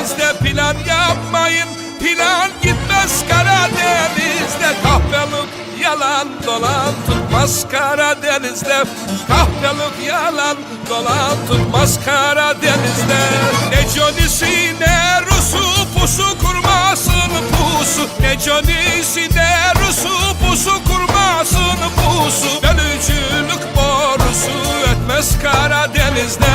Denizde plan yapmayın Plan gitmez. Karadeniz'de Kahpelik yalan dolan tutmaz. Karadeniz'de Kahpelik yalan dolan tutmaz. Karadeniz'de Ne Johnny'si ne Rus'u pusu kurmasın pusu. Ne Johnny'si ne Rus'u pusu kurmasın pusu. Bölücülük borusu etmez. Karadeniz'de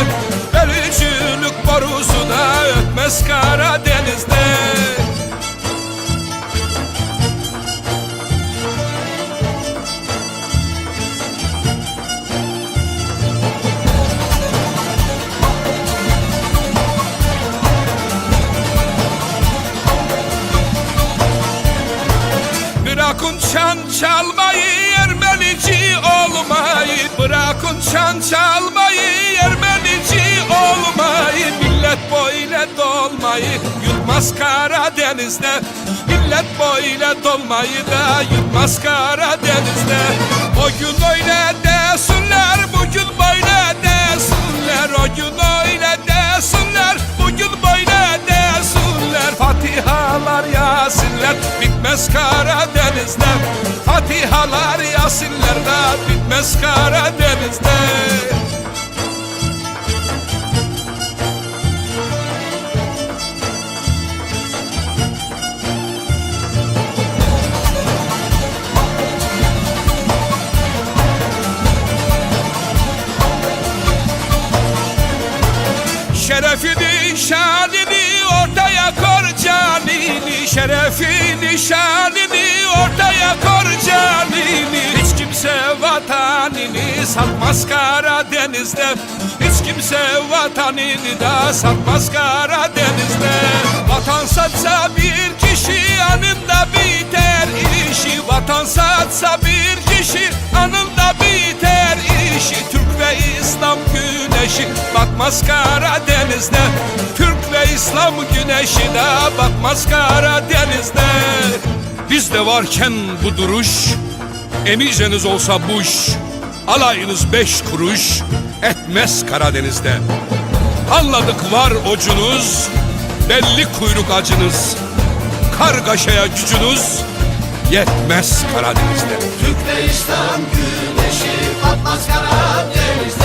ötmez Karadeniz'de Bırakın çan çalmayı Ermenici olmayı. Bırakın çan çalmayı Ermenici olmayı Millet böyle dolmayı Yutmaz Karadeniz'de. Millet böyle dolmayı da Yutmaz Karadeniz'de. O gün öyle desinler Bugün böyle desinler. O gün öyle desinler Bugün böyle desinler. Fatihalar yasinler Bitmez Karadeniz'de. Fatihalar yasinler da Bitmez Karadeniz'de canini Şerefini şanını ortaya kor canini. Hiç kimse vatanını satmaz Karadeniz'de. Hiç kimse vatanını da satmaz Karadeniz'de. Vatan satsa bir kişi anında biter işi. Vatan satsa bir kişi anında biter işi. Türk ve İslam güneşi batmaz Karadeniz'de. Türk İslam güneşi de batmaz Karadeniz'de. Bizde varken bu duruş Emiceniz olsa buş Alayınız beş kuruş Etmez Karadeniz'de. Anladık var ocunuz Belli kuyruk acınız Kargaşaya gücünüz Yetmez Karadeniz'de. Türk ve İslam güneşi batmaz Karadeniz'de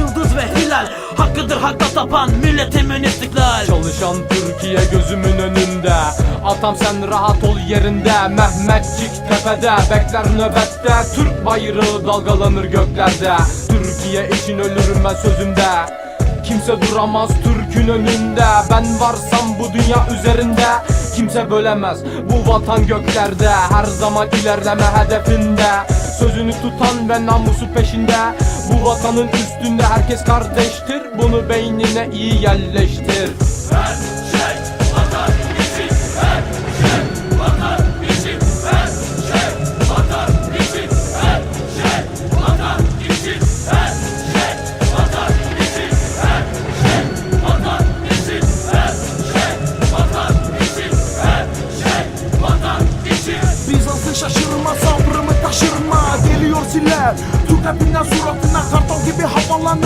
hilal Hakkıdır hakka tapan milletimin istiklal. Çalışan Türkiye gözümün önünde. Atam sen rahat ol yerinde. Mehmetçik tepede. Bekler nöbette. Türk bayrağı dalgalanır göklerde. Türkiye için ölürüm ben sözümde. Kimse duramaz Türk'ün önünde. Ben varsam bu dünya üzerinde. Kimse bölemez bu vatan göklerde. Her zaman ilerleme hedefinde Sözünü tutan ve namusu peşinde. Bu vatanın üstünde herkes kardeştir. Bunu beynine iyi yerleştir. Bizans'ın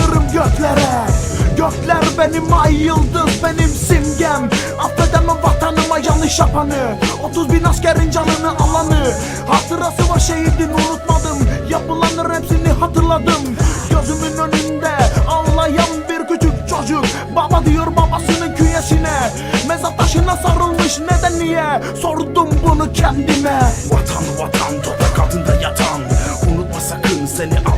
havalanırım göklere. Gökler benim ay yıldız benim simgem. Affedemem vatanıma yanlış yapanı. 30 bin askerin canını alanı. Hatırası var şehidin unutmadım. Yapılanların hepsini hatırladım. Gözümün önünde ağlayan bir küçük çocuk. Baba diyor babasının küyesine Mezat taşına sarılmış neden niye? Sordum bunu kendime. Vatan vatan toprak altında yatan. Unutma sakın seni aldatan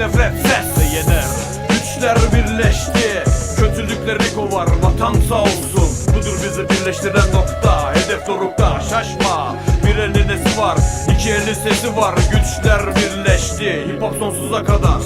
nefret sesle yener Güçler birleşti, kötülükleri kovar. Vatan sağ olsun, budur bizi birleştiren nokta. Hedef dorukta, şaşma. Bir elin nesi var, iki elin sesi var. Güçler birleşti, hip hop sonsuza kadar